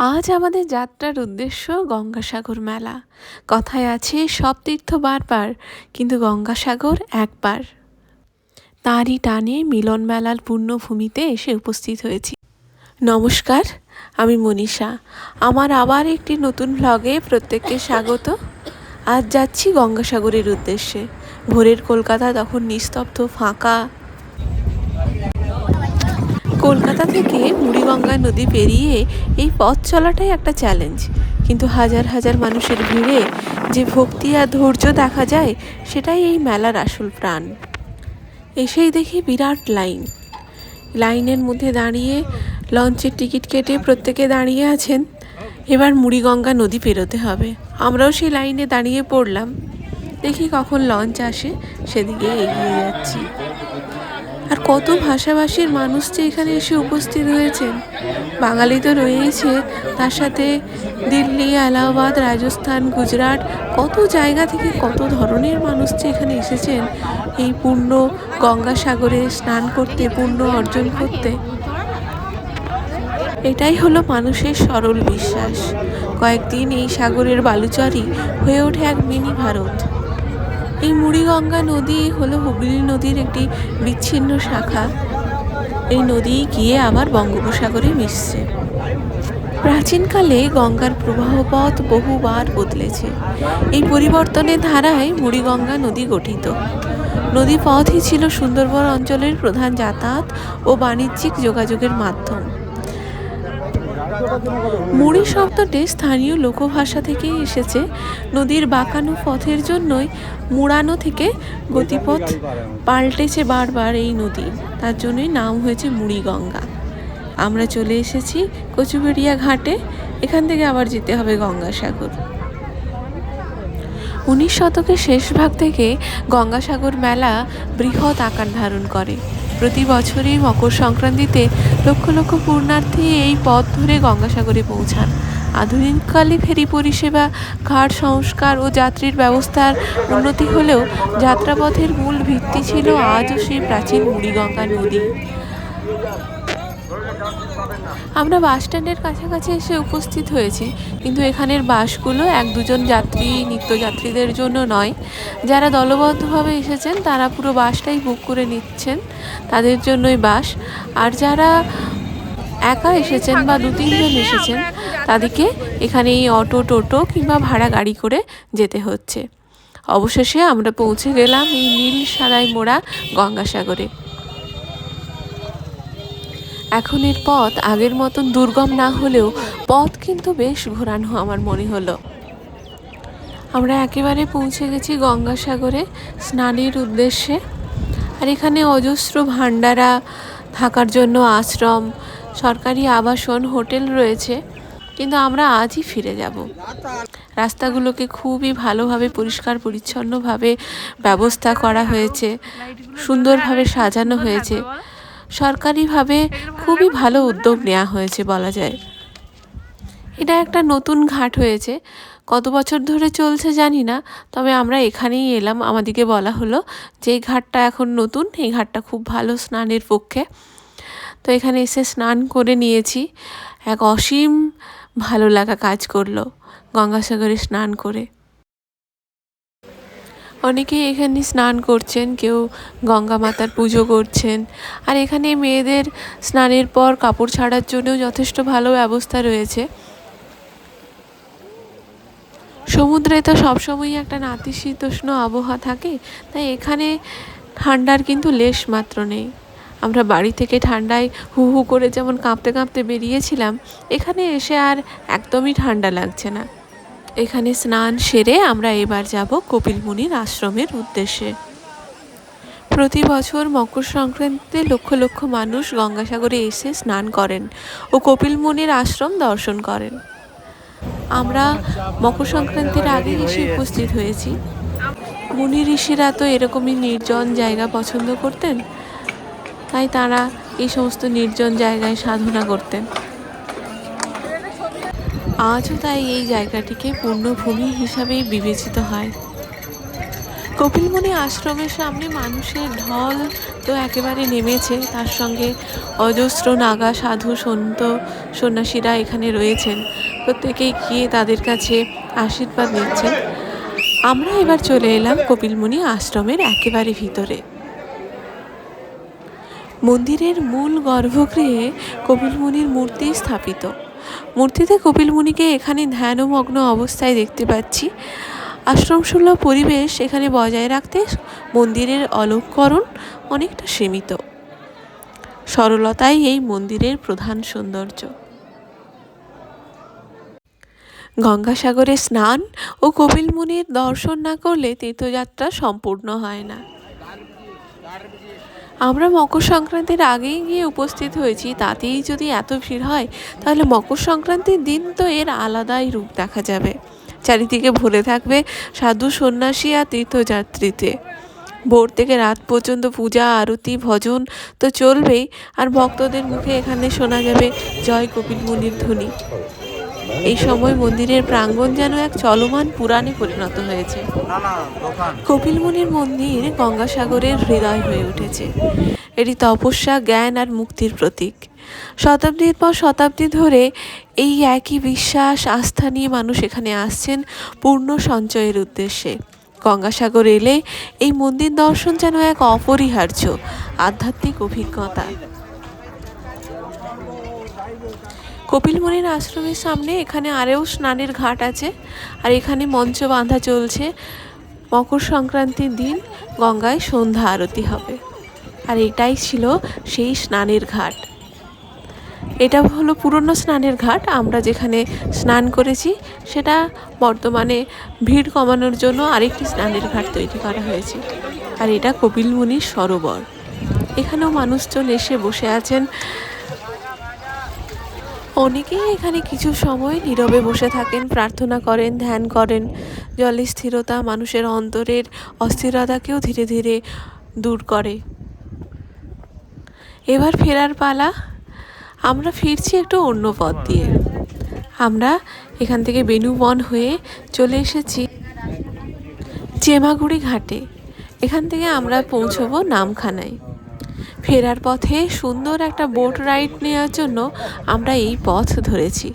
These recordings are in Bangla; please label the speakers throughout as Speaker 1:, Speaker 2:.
Speaker 1: আজ আমাদের যাত্রার উদ্দেশ্য গঙ্গাসাগর মেলা। কথায় আছে, সব তীর্থ বারবার, কিন্তু গঙ্গাসাগর একবার। তারই টানে মিলন মেলার পূর্ণভূমিতে এসে উপস্থিত হয়েছি। নমস্কার, আমি মনীষা। আমার আবার একটি নতুন ভ্লগে প্রত্যেককে স্বাগত। আজ যাচ্ছি গঙ্গাসাগরের উদ্দেশ্যে। ভোরের কলকাতা তখন নিস্তব্ধ, ফাঁকা। কলকাতা থেকে মুড়িগঙ্গা নদী পেরিয়ে এই পথ চলাটাই একটা চ্যালেঞ্জ কিন্তু হাজার হাজার মানুষের ভিড়ে যে ভক্তি আর ধৈর্য দেখা যায়, সেটাই এই মেলার আসল প্রাণ। এসেই দেখি বিরাট লাইন। লাইনের মধ্যে দাঁড়িয়ে লঞ্চের টিকিট কেটে প্রত্যেকে দাঁড়িয়ে আছেন। এবার মুড়িগঙ্গা নদী পেরোতে হবে। আমরাও সেই লাইনে দাঁড়িয়ে পড়লাম। দেখি কখন লঞ্চ আসে, সেদিকে এগিয়ে যাচ্ছি। আর কত ভাষাভাষীর মানুষ যে এখানে এসে উপস্থিত হয়েছেন। বাঙালি তো রয়েইছে, তার সাথে দিল্লি, এলাহাবাদ, রাজস্থান, গুজরাট, কত জায়গা থেকে কত ধরনের মানুষ যে এখানে এসেছেন। এই পূর্ণ গঙ্গাসাগরে স্নান করতে, পূর্ণ অর্জন করতে। এটাই হলো মানুষের সরল বিশ্বাস। কয়েকদিন এই সাগরের বালুচরি হয়ে ওঠে এক মিনি ভারত। এই মুড়িগঙ্গা নদী হলো হুগলি নদীর একটি বিচ্ছিন্ন শাখা। এই নদী গিয়ে আবার বঙ্গোপসাগরে মিশছে। প্রাচীনকালে গঙ্গার প্রবাহপথ বহুবার বদলেছে। এই পরিবর্তনের ধারায় মুড়িগঙ্গা নদী গঠিত। নদী পথই ছিল সুন্দরবন অঞ্চলের প্রধান যাতায়াত ও বাণিজ্যিক যোগাযোগের মাধ্যম। মুড়ি শব্দটি স্থানীয় লোকভাষা থেকেই এসেছে। নদীর বাঁকানো পথের জন্যই মুড়ানো থেকে গতিপথ পাল্টেছে বারবার এই নদী। তার জন্যই নাম হয়েছে মুড়িগঙ্গা। আমরা চলে এসেছি কচুবেড়িয়া ঘাটে। এখান থেকে আবার যেতে হবে গঙ্গাসাগর। উনিশ শতকের শেষ ভাগ থেকে গঙ্গাসাগর মেলা বৃহৎ আকার ধারণ করে। প্রতি বছরই মকর সংক্রান্তিতে লক্ষ লক্ষ পূর্ণার্থী এই পথ ধরে গঙ্গাসাগরে পৌঁছান। আধুনিককালে ফেরি পরিষেবা, ঘাট সংস্কার ও যাত্রীর ব্যবস্থার উন্নতি হলেও যাত্রাপথের মূল ভিত্তি ছিল আজও সেই প্রাচীন মুড়িগঙ্গা নদী। আমরা বাস স্ট্যান্ডের কাছাকাছি এসে উপস্থিত হয়েছি, কিন্তু এখানের বাসগুলো এক দুজন যাত্রী নিত্যযাত্রীদের জন্য নয়। যারা দলবদ্ধভাবে এসেছেন, তারা পুরো বাসটাই বুক করে নিচ্ছেন তাদের জন্যই বাস। আর যারা একা এসেছেন বা দু তিনজন এসেছেন, তাদেরকে এখানে এই অটো, টোটো কিংবা ভাড়া গাড়ি করে যেতে হচ্ছে। অবশেষে আমরা পৌঁছে গেলাম এই নীল সাদাই মোড়া গঙ্গাসাগরে। এখন এর পথ আগের মতন দুর্গম না হলেও পথ কিন্তু বেশ ঘোরানো আমার মনে হলো। আমরা একেবারে পৌঁছে গেছি গঙ্গাসাগরে স্নানের উদ্দেশ্যে। আর এখানে অজস্র ভান্ডারা থাকার জন্য আশ্রম, সরকারি আবাসন, হোটেল রয়েছে। কিন্তু আমরা আজই ফিরে যাব। রাস্তাগুলোকে খুবই ভালোভাবে, পরিষ্কার, পরিচ্ছন্নভাবে ব্যবস্থা করা হয়েছে, সুন্দরভাবে সাজানো হয়েছে। সরকারিভাবে খুবই ভালো উদ্যোগ নেওয়া হয়েছে বলা যায়। এটা একটা নতুন ঘাট হয়েছে। কত বছর ধরে চলছে জানি না, তবে আমরা এখানেই এলাম। আমাদেরকে বলা হলো যে ঘাটটা এখন নতুন, এই ঘাটটা খুব ভালো স্নানের পক্ষে। তো এখানে এসে স্নান করে নিয়েছি। এক অসীম ভালো লাগা কাজ করল গঙ্গাসাগরে স্নান করে। অনেকেই এখানে স্নান করছেন, কেউ গঙ্গা মাতার পুজো করছেন। আর এখানে মেয়েদের স্নানের পর কাপড় ছাড়ার জন্যও যথেষ্ট ভালো ব্যবস্থা রয়েছে। সমুদ্রে তো সবসময়ই একটা নাতিশীতোষ্ণ আবহাওয়া থাকে, তাই এখানে ঠান্ডার কিন্তু লেশ মাত্র নেই। আমরা বাড়ি থেকে ঠান্ডায় হু হু করে যেমন কাঁপতে কাঁপতে বেরিয়েছিলাম, এখানে এসে আর একদমই ঠান্ডা লাগছে না। এখানে স্নান সেরে আমরা এবার যাব কপিল মুনির আশ্রমের উদ্দেশ্যে। প্রতি বছর মকর সংক্রান্তিতে লক্ষ লক্ষ মানুষ গঙ্গাসাগরে এসে স্নান করেন ও কপিল মুনির আশ্রম দর্শন করেন। আমরা মকর সংক্রান্তির আগে এসে উপস্থিত হয়েছি। মুনি ঋষিরা তো এরকমই নির্জন জায়গা পছন্দ করতেন, তাই তারা এই সমস্ত নির্জন জায়গায় সাধনা করতেন। আজও তাই এই জায়গাটিকে পূর্ণভূমি হিসাবেই বিবেচিত হয়। কপিলমুনি আশ্রমের সামনে মানুষের ঢল তো একেবারে নেমেছে, তার সঙ্গে অজস্র নাগা সাধু সন্ত সন্ন্যাসীরা এখানে রয়েছেন। প্রত্যেকেই গিয়ে তাদের কাছে আশীর্বাদ নিচ্ছেন। আমরা এবার চলে এলাম কপিলমুনি আশ্রমের একেবারে ভিতরে। মন্দিরের মূল গর্ভগৃহে কপিলমুনির মূর্তি স্থাপিত। মূর্তিতে কপিলমুনিকে এখানে ধ্যানমগ্ন অবস্থায় দেখতে পাচ্ছি। আশ্রমসুলভ পরিবেশ এখানে বজায় রাখতে মন্দিরের অলঙ্করণ অনেকটা সীমিত। সরলতাই এই মন্দিরের প্রধান সৌন্দর্য। গঙ্গাসাগরে স্নান ও কপিলমুনির দর্শন না করলে তীর্থযাত্রা সম্পূর্ণ হয় না। আমরা মকর সংক্রান্তির আগেই গিয়ে উপস্থিত হয়েছি, তাতেই যদি এত ভিড় হয়, তাহলে মকর সংক্রান্তির দিন তো এর আলাদাই রূপ দেখা যাবে। চারিদিকে ভরে থাকবে সাধু সন্ন্যাসী আর তীর্থযাত্রীতে। ভোর থেকে রাত পর্যন্ত পূজা, আরতি, ভজন তো চলবেই, আর ভক্তদের মুখে এখানে শোনা যাবে জয় কপিল মুনির ধ্বনি। এই সময় মন্দিরের প্রাঙ্গণ যেন এক চলমান পুরাণে পরিণত হয়েছে। কপিল মুনির মন্দির গঙ্গাসাগরের হৃদয় হয়ে উঠেছে। এটি তপস্যা, জ্ঞান আর মুক্তির প্রতীক। শতাব্দীর পর শতাব্দী ধরে এই একই বিশ্বাস, আস্থা নিয়ে মানুষ এখানে আসছেন পূর্ণ সঞ্চয়ের উদ্দেশ্যে। গঙ্গাসাগর এলে এই মন্দির দর্শন যেন এক অপরিহার্য, আধ্যাত্মিক অভিজ্ঞতা। কপিলমুনির আশ্রমের সামনে এখানে আরেও স্নানের ঘাট আছে আর এখানে মঞ্চ বাঁধা চলছে। মকর সংক্রান্তির দিন গঙ্গায় সন্ধ্যা আরতি হবে। আর এটাই ছিল সেই স্নানের ঘাট। এটা হলো পুরনো স্নানের ঘাট। আমরা যেখানে স্নান করেছি, সেটা বর্তমানে ভিড় কমানোর জন্য আরেকটি স্নানের ঘাট তৈরি করা হয়েছে। আর এটা কপিলমুনির সরোবর। এখানেও মানুষজন এসে বসে আছেন। অনেকেই এখানে কিছু সময় নীরবে বসে থাকেন, প্রার্থনা করেন, ধ্যান করেন। জলের স্থিরতা মানুষের অন্তরের অস্থিরতাকেও ধীরে ধীরে দূর করে। এবার ফেরার পালা, আমরা ফিরছি একটু অন্য পথ দিয়ে। আমরা এখান থেকে বেনুবন হয়ে চলে এসেছি চেমাগুড়ি ঘাটে। এখান থেকে আমরা পৌঁছবো নামখানায়। ফেরার পথে সুন্দর একটা বোট রাইড নেওয়ার জন্য আমরা এই পথ ধরেছি।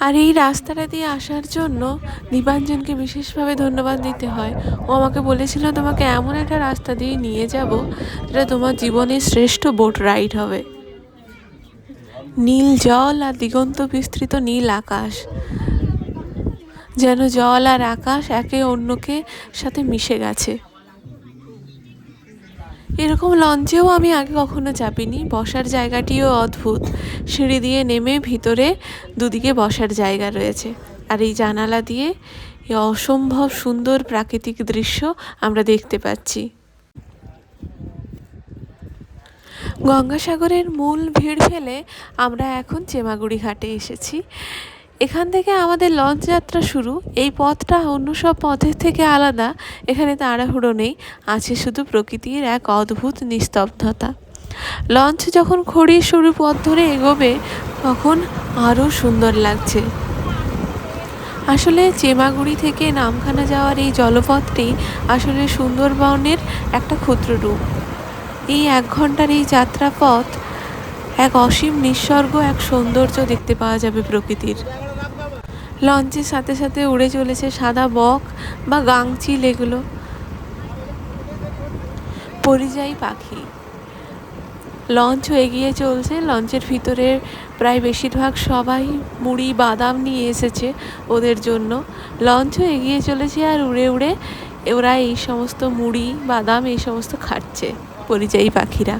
Speaker 1: আর এই রাস্তাটা দিয়ে আসার জন্য দীপাঞ্জনকে বিশেষভাবে ধন্যবাদ দিতে হয়। ও আমাকে বলেছিল, তোমাকে এমন একটা রাস্তা দিয়ে নিয়ে যাব যেটা তোমার জীবনের শ্রেষ্ঠ বোট রাইড হবে। নীল জল আর দিগন্ত বিস্তৃত নীল আকাশ, যেন জল আর আকাশ একে অন্যকে সাথে মিশে গেছে। এরকম লঞ্চেও আমি আগে কখনো চাপিনি বসার জায়গাটিও অদ্ভুত। সিঁড়ি দিয়ে নেমে ভিতরে দুদিকে বসার জায়গা রয়েছে। আর এই জানালা দিয়ে অসম্ভব সুন্দর প্রাকৃতিক দৃশ্য আমরা দেখতে পাচ্ছি। গঙ্গাসাগরের মূল ভিড় ফেলে আমরা এখন চেমাগুড়ি ঘাটে এসেছি। এখান থেকে আমাদের লঞ্চ যাত্রা শুরু। এই পথটা অন্য সব পথের থেকে আলাদা। এখানে তাড়াহুড়ো নেই। আছে শুধু প্রকৃতির এক অদ্ভুত নিস্তব্ধতা। লঞ্চ যখন খড়ির সরু পথ ধরে এগোবে, তখন আরও সুন্দর লাগছে। আসলে চেমাগুড়ি থেকে নামখানা যাওয়ার এই জলপথটি আসলে সুন্দরবনের একটা ক্ষুদ্র রূপ। এই এক ঘণ্টার এই যাত্রাপথ এক অসীম নিঃস্বর্গ, এক সৌন্দর্য দেখতে পাওয়া যাবে প্রকৃতির। লঞ্চের সাথে সাথে উড়ে চলেছে সাদা বক বা গাংচিল এগুলো। পরিযায়ী পাখি। লঞ্চও এগিয়ে চলছে। লঞ্চের ভিতরে প্রায় বেশিরভাগ সবাই মুড়ি, বাদাম নিয়ে এসেছে ওদের জন্য। লঞ্চও এগিয়ে চলেছে আর উড়ে উড়ে ওরা এই সমস্ত মুড়ি, বাদাম এই সমস্ত খাচ্ছে পরিযায়ী পাখিরা।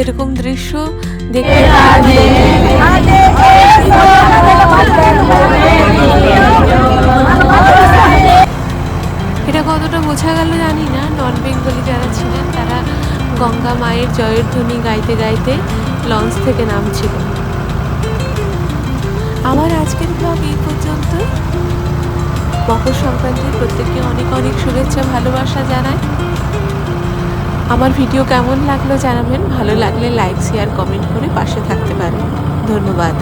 Speaker 1: এরকম দৃশ্য দেখতে এটা কতটা বোঝা গেল জানি না। নন বেঙ্গলি যারা ছিলেন, তারা গঙ্গা মায়ের জয়ের ধ্বনি গাইতে গাইতে লঞ্চ থেকে নামছিল আমার আজকের ব্লগ এই পর্যন্ত। মকর সংক্রান্তির প্রত্যেককে অনেক অনেক শুভেচ্ছা, ভালোবাসা জানাই। আমার ভিডিও কেমন লাগল জানাবেন? ভালো লাগলে লাইক শেয়ার কমেন্ট করে পাশে থাকতে পারেন। ধন্যবাদ।